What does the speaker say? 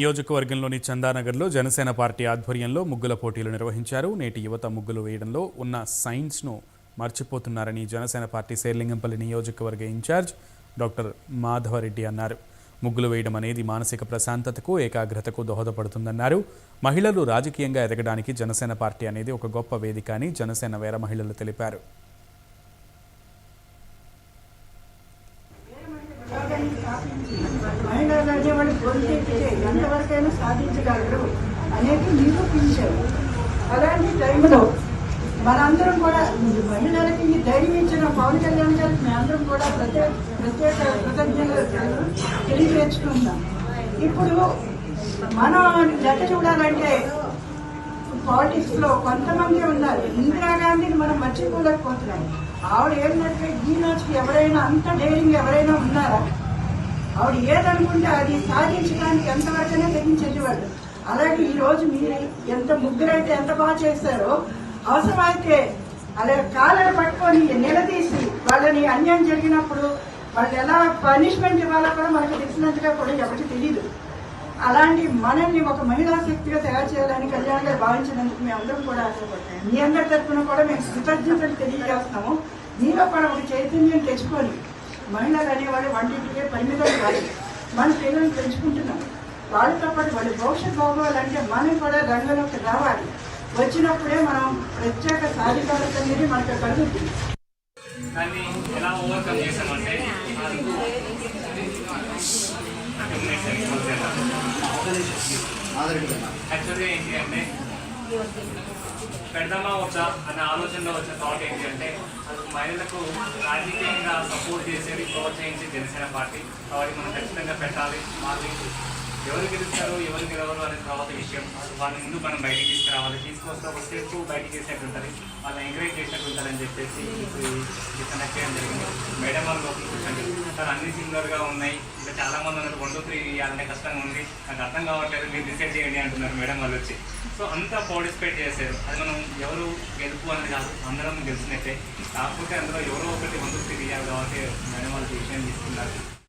నియోజకవర్గంలోని చందానగర్లో జనసేన పార్టీ ఆధ్వర్యంలో ముగ్గుల పోటీలు నిర్వహించారు. నేటి యువత ముగ్గులు వేయడంలో ఉన్న సైన్స్ను మర్చిపోతున్నారని జనసేన పార్టీ శేర్లింగంపల్లి నియోజకవర్గ ఇన్ఛార్జ్ డాక్టర్ మాధవరెడ్డి అన్నారు. ముగ్గులు వేయడం అనేది మానసిక ప్రశాంతతకు ఏకాగ్రతకు దోహదపడుతుందన్నారు. మహిళలు రాజకీయంగా ఎదగడానికి జనసేన పార్టీ అనేది ఒక గొప్ప వేదిక అని జనసేన వేర మహిళలు తెలిపారు. వాళ్ళు అనేవాళ్ళు గొంతెత్తితే ఎంతవరకైనా సాధించగలరు అనేది నిరూపించారు అలాంటి టైంలో మనందరం కూడా మహిళలకి ఈ ధైర్యం ఇచ్చిన పవన్ కళ్యాణ్ గారికి మేమందరం కూడా ప్రత్యేక ప్రత్యేక కృతజ్ఞతలు తెలియజేసుకుందాం. ఇప్పుడు మనం లెక్క చూడాలంటే పాలిటిక్స్లో కొంతమంది ఉన్నారు. ఇందిరాగాంధీని మనం మర్చిపోలేకపోతున్నాం. ఆవిడ ఏంటంటే ఈ రోజుకి ఎవరైనా అంత డైరింగ్ ఎవరైనా ఉన్నారా? ఆవిడ ఏదనుకుంటే అది సాధించడానికి ఎంతవరకునే తెగించేవాళ్ళు అలాగే ఈ రోజు మీరు ఎంత ముగ్గురైతే ఎంత బాగా చేశారో అవసరమైతే అలా కాలర్ పట్టుకొని నిలదీసి వాళ్ళని అన్యాయం జరిగినప్పుడు వాళ్ళు ఎలా పనిష్మెంట్ ఇవ్వాలో కూడా మనకు తెలిసినట్టుగా కూడా ఎవరికి తెలియదు అలాంటి మనల్ని ఒక మహిళా శక్తిగా తయారు చేయాలని కళ్యాణ్ గారు భావించినందుకు మేము అందరం కూడా మీ అందరి తరఫున కూడా మేము కృతజ్ఞతలు తెలియజేస్తున్నాము. మీలో కూడా ఒక చైతన్యం తెచ్చుకొని మహిళలు అనేవాళ్ళు వంటింటికే పరిమితం కాదు. మన పిల్లల్ని పెంచుకుంటున్నాం. వాళ్ళతో పాటు వాళ్ళ భవిష్యత్ బాగోవాలంటే మనం కూడా రంగంలోకి రావాలి. వచ్చినప్పుడే మనం ప్రత్యేక సాధికారత అనేది మనకు కలుగుతుంది దాన్ని ఎలా ఓవర్కమ్ చేసామంటే యాక్చువల్గా ఏంటి అంటే పెడదామా వద్దా అనే ఆలోచనలో వచ్చిన థాట్ ఏంటి అంటే అసలు మహిళలకు రాజకీయంగా సపోర్ట్ చేసేది ప్రోత్సహించి జనసేన పార్టీ. కాబట్టి మనం ఖచ్చితంగా పెట్టాలి. వాళ్ళు ఎవరు గెలుస్తారు ఎవరు గెలవరు అనే తర్వాత విషయం. వాళ్ళని ముందు మనం బయటికి తీసుకురావాలి? తీసుకొస్తే ఒక స్టెప్ బయటికి చేసినట్టు ఉంటుంది వాళ్ళని ఎంకరేజ్ చేసినట్టు ఉంటుందని చెప్పేసి ఇప్పుడు కనెక్ట్ చేయడం జరిగింది. మేడం వాళ్ళు లోపల కూర్చోండి. సార్ అన్ని సింగర్గా ఉన్నాయి. ఇంకా చాలా మంది ఉన్నారు. వన్ టూ త్రీ ఇవ్వాలంటే కష్టంగా ఉంది. నాకు అర్థం కావట్లేదు. మీరు డిసైడ్ చేయండి అంటున్నారు మేడం వాళ్ళు వచ్చి. సో అంతా పార్టిసిపేట్ చేశారు. అది మనం ఎవరు గెలుపు అనేది కాదు అందరం గెలిచినట్టే. కాకపోతే అందులో ఎవరో ఒకటి వన్ టూ త్రీ ఇవ్వాలి కాబట్టి మేడం వాళ్ళు డిసిషన్ తీసుకున్నారు.